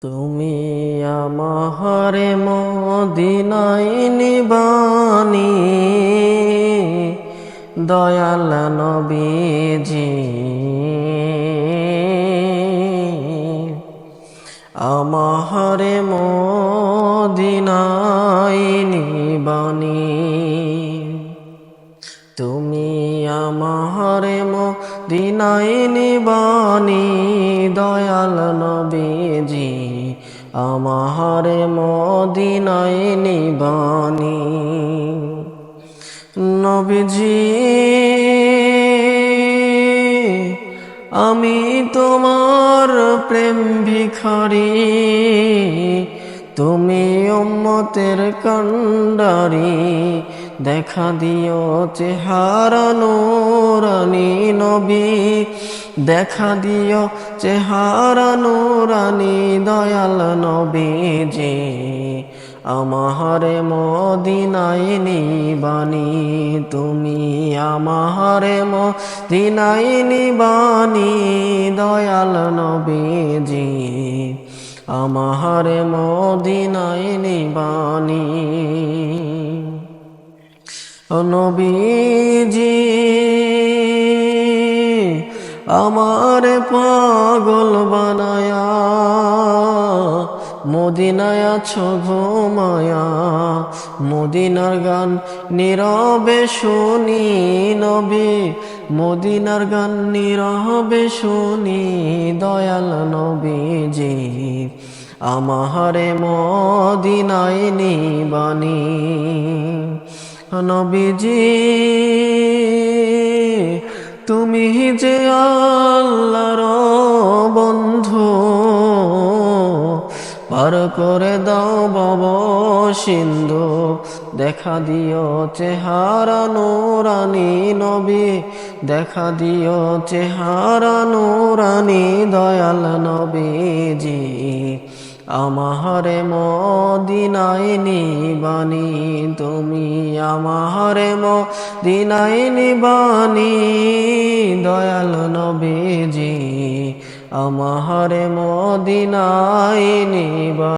তুমি আমারে মদিনায় নিবানি। দয়াল নবীজি। আমারে মদিনায় নিবানি। তুমি আমারে মদিনায় নিবানি। দয়াল নবীজি। আমারে মদিনায় নিবানি। নবীজি, আমি তোমার প্রেম ভিখারি। তুমি উম্মতের কন্ডারি দেখা দিও চেহারা নুরানি নবী। দেখা দিও চেহারা নুরানি দয়াল নবীজি আমারে মদিনায় নিবানি তুমি আমারে মদিনায় নিবানি দয়াল নবীজি আমারে মদিনায় নিবানি। নবীজি আমার পাগল বানায়া, মদিনায় আছো ঘুমায়া মদিনার গান নীরবে শুনি নবী, মদিনার গান নীরবে শুনি দয়াল নবীজি। আমারে মদিনায় নিবানি নবীজি। তুমি যে আল্লাহর বন্ধু, পার করে দাও বব সিন্ধু, দেখা দিও চেহারা নুরানি নবী, দেখা দিও চেহারা নুরানি দয়াল নবীজি। আমারে মদিনায় নিবানি তুমি আমাহরে মদিনায় নিবানি দয়াল নবীজি আমাহরে মদিনায় নিবা